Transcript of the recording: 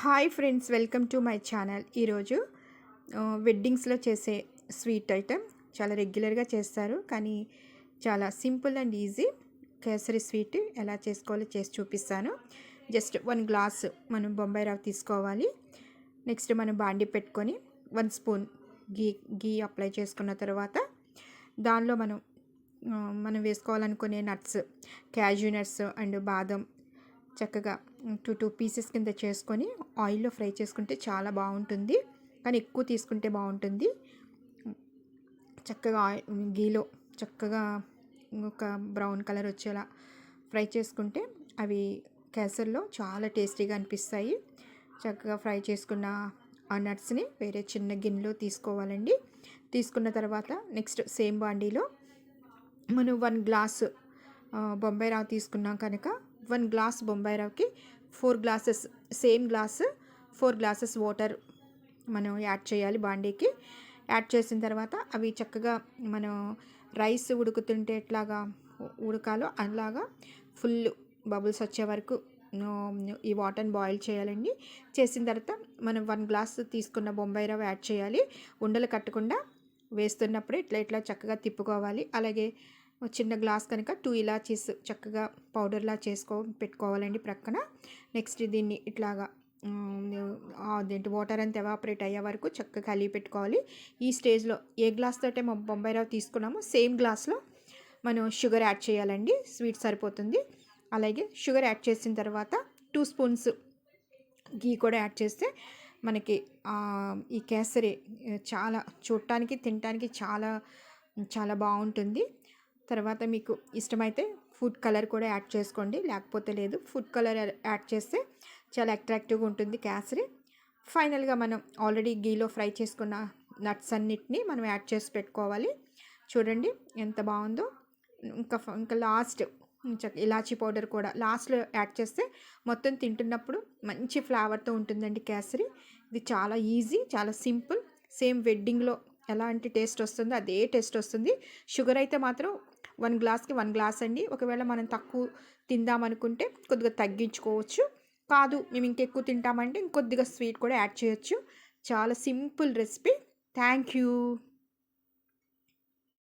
Hi friends welcome to my channel. ఈరోజు వెడ్డింగ్స్లో చేసే స్వీట్ ఐటెం చాలా రెగ్యులర్గా చేస్తారు. కానీ చాలా simple and easy kesari sweet ఎలా చేసుకోవాలో చేసి చూపిస్తాను. జస్ట్ వన్ గ్లాస్ మనం బొంబాయి రవ్వ తీసుకోవాలి. నెక్స్ట్ మనం బాండి పెట్టుకొని one spoon ghee ghee apply చేసుకున్న తర్వాత దానిలో మనం మనం వేసుకోవాలనుకునే నట్స్ క్యాజ్యూ నట్స్ అండ్ బాదం చక్కగా టూ టూ పీసెస్ కింద చేసుకొని ఆయిల్లో ఫ్రై చేసుకుంటే చాలా బాగుంటుంది. కానీ ఎక్కువ తీసుకుంటే బాగుంటుంది. చక్కగా ఆయిల్ గీలో చక్కగా ఒక బ్రౌన్ కలర్ వచ్చేలా ఫ్రై చేసుకుంటే అవి కేసర్లో చాలా టేస్టీగా అనిపిస్తాయి. చక్కగా ఫ్రై చేసుకున్న ఆ నట్స్ని వేరే చిన్న గిన్నెలో తీసుకోవాలండి. తీసుకున్న తర్వాత నెక్స్ట్ సేమ్ బాండీలో మనం వన్ గ్లాస్ బొంబాయి రావు తీసుకున్నాం కనుక one glass Bombay రవ్వకి four glasses same glass four glasses water మనం యాడ్ చేయాలి బాండీకి. యాడ్ చేసిన తర్వాత అవి చక్కగా మనం రైస్ ఉడుకుతుంటే ఎట్లాగా ఉడకాలో అలాగా ఫుల్ బబుల్స్ వచ్చే వరకు ఈ వాటర్ని బాయిల్ చేయాలండి. చేసిన తర్వాత మనం వన్ గ్లాస్ తీసుకున్న బొంబాయి రవ్వ యాడ్ చేయాలి. ఉండలు కట్టకుండా వేస్తున్నప్పుడు ఇట్లా ఇట్లా చక్కగా తిప్పుకోవాలి. అలాగే ఒక చిన్న గ్లాస్ కనుక టూ ఇలాచీస్ చక్కగా పౌడర్లా చేసుకో పెట్టుకోవాలండి ప్రక్కన. నెక్స్ట్ దీన్ని ఇట్లాగా అదేంటి వాటర్ అంతా ఎవాపరేట్ అయ్యే వరకు చక్కగా కలిగి పెట్టుకోవాలి. ఈ స్టేజ్లో ఏ గ్లాస్ తోటే మా బొంబాయి రవ్వ తీసుకున్నామో సేమ్ గ్లాస్లో మనం షుగర్ యాడ్ చేయాలండి. స్వీట్ సరిపోతుంది. అలాగే షుగర్ యాడ్ చేసిన తర్వాత టూ స్పూన్స్ గీ కూడా యాడ్ చేస్తే మనకి ఈ కేసరి చాలా చూడటానికి తినటానికి చాలా చాలా బాగుంటుంది. తర్వాత మీకు ఇష్టమైతే ఫుడ్ కలర్ కూడా యాడ్ చేసుకోండి. లేకపోతే లేదు ఫుడ్ కలర్ యాడ్ చేస్తే చాలా అట్రాక్టివ్గా ఉంటుంది క్యాసరి. ఫైనల్గా మనం ఆల్రెడీ గీలో ఫ్రై చేసుకున్న నట్స్ అన్నిటిని మనం యాడ్ చేసి పెట్టుకోవాలి. చూడండి ఎంత బాగుందో. ఇంకా ఇంకా లాస్ట్ ఇలాచీ పౌడర్ కూడా లాస్ట్లో యాడ్ చేస్తే మొత్తం తింటున్నప్పుడు మంచి ఫ్లేవర్తో ఉంటుందండి కేసరి ఇది చాలా ఈజీ చాలా సింపుల్. సేమ్ వెడ్డింగ్లో ఎలాంటి టేస్ట్ వస్తుందో అదే టేస్ట్ వస్తుంది. షుగర్ అయితే మాత్రం వన్ గ్లాస్కి వన్ గ్లాస్ అండి. ఒకవేళ మనం తక్కువ తిందామనుకుంటే కొద్దిగా తగ్గించుకోవచ్చు. కాదు మేము ఇంకెక్కువ తింటామంటే ఇంకొద్దిగా స్వీట్ కూడా యాడ్ చేయొచ్చు. చాలా సింపుల్ రెసిపీ. Thank you.